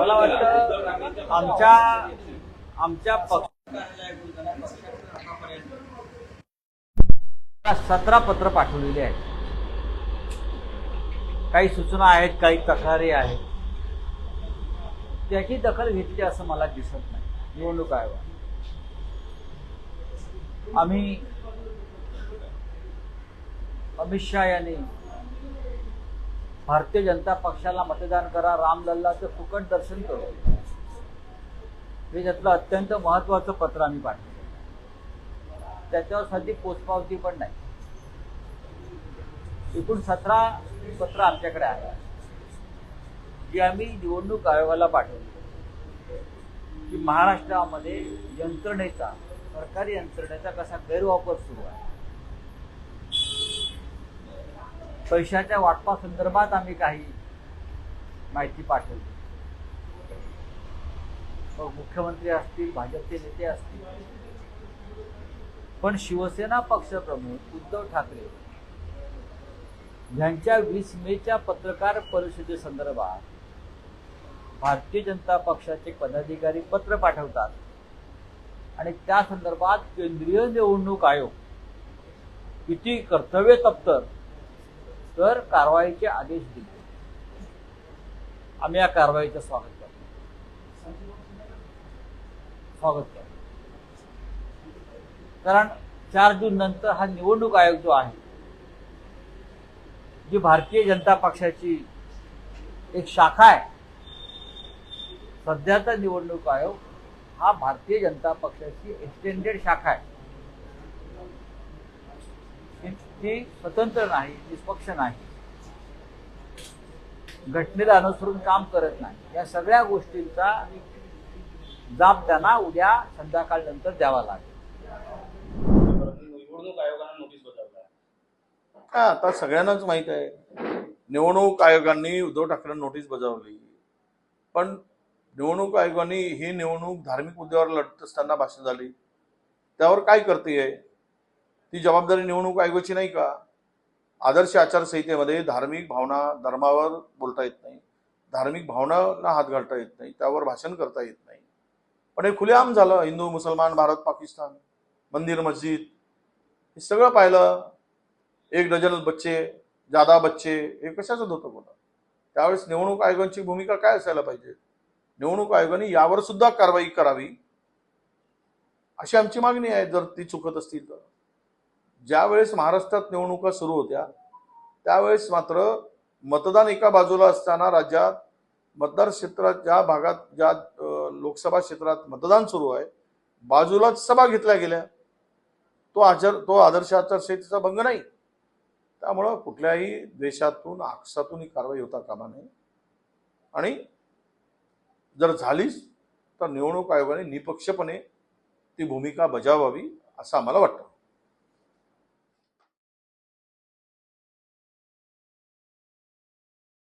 मला वाटतं आमच्या आमच्या पक्ष सतरा पत्र पाठवलेली आहेत. काही सूचना आहेत काही तक्रारी आहेत. त्याची दखल घेतली असं मला दिसत नाही. निवडणूक आयोग. आम्ही अमित शहा यांनी भारतीय जनता पक्षाला मतदान करा रामलल्लाचं फुकट दर्शन करू. हे त्यातलं अत्यंत महत्वाचं पत्र आम्ही पाठवलं. त्याच्यावर साधी पोचपावती पण नाही. एकूण सतरा पत्र आमच्याकडे आहे जी आम्ही निवडणूक आयोगाला पाठवली. की महाराष्ट्रामध्ये यंत्रणेचा सरकारी यंत्रणेचा कसा गैरवापर सुरू आहे. पैशाच्या वाटपासंदर्भात आम्ही काही माहिती पाठवली. मग मुख्यमंत्री असतील भाजपचे नेते असतील. पण शिवसेना पक्षप्रमुख उद्धव ठाकरे यांच्या वीस मेच्या पत्रकार परिषदेसंदर्भात भारतीय जनता पक्षाचे पदाधिकारी पत्र पाठवतात. आणि त्या संदर्भात केंद्रीय निवडणूक आयोग किती कर्तव्य तप्तर तर कारवाईचे आदेश दिले. आम्ही या कारवाईचं स्वागत करतो. स्वागत करतो. कारण चार जून नंतर हा निवडणूक आयोग जो आहे जी भारतीय जनता पक्षाची एक शाखा आहे सध्याचा निवडणूक आयोग हा भारतीय जनता पक्षाची एक्सटेंडेड शाखा आहे. ती- ती स्वतंत्र नाही निष्पक्ष नाही. घटनेला अनुसरून काम करत नाही. या सगळ्या गोष्टींचा जाब त्यांना उद्या संध्याकाळ नंतर द्यावा लागेल. निवडणूक आयोगानं नोटीस बजावला. हा आता सगळ्यांनाच माहीत आहे. निवडणूक आयोगाने उद्धव ठाकरे नोटीस बजावली. पण निवडणूक आयोगाने ही निवडणूक धार्मिक मुद्द्यावर लढत असताना भाषण झाली. त्यावर काय करते ती जबाबदारी निवडणूक आयोगाची नाही का? आदर्श आचारसंहितेमध्ये धार्मिक भावना धर्मावर बोलता येत नाही. धार्मिक भावनांना हात घालता येत नाही. त्यावर भाषण करता येत नाही. पण हे खुलेआम झालं. हिंदू मुसलमान भारत पाकिस्तान मंदिर मस्जिद हे सगळं पाहिलं. एक डझन बच्चे जादा बच्चे हे कशाचं होतं? बोला त्यावेळेस निवडणूक आयोगांची भूमिका काय असायला पाहिजे? निवडणूक आयोगाने यावर सुद्धा कारवाई करावी? अशी आमची मागणी आहे. जर ती चुकत असतील तर. ज्यावेळेस महाराष्ट्रात निवडणुका सुरू होत्या त्यावेळेस मात्र मतदान एका बाजूला असताना राज्यात मतदार क्षेत्रात ज्या भागात ज्या लोकसभा क्षेत्रात मतदान सुरू आहे बाजूलाच सभा घेतल्या गेल्या. तो आचार तो आदर्श आचारसंहितेचा भंग नाही. त्यामुळं कुठल्याही देशातून आक्षातून ही कारवाई होता कामा नये. आणि जर झालीच तर निवडणूक आयोगाने निपक्षपणे ती भूमिका बजावावी असं आम्हाला वाटतं.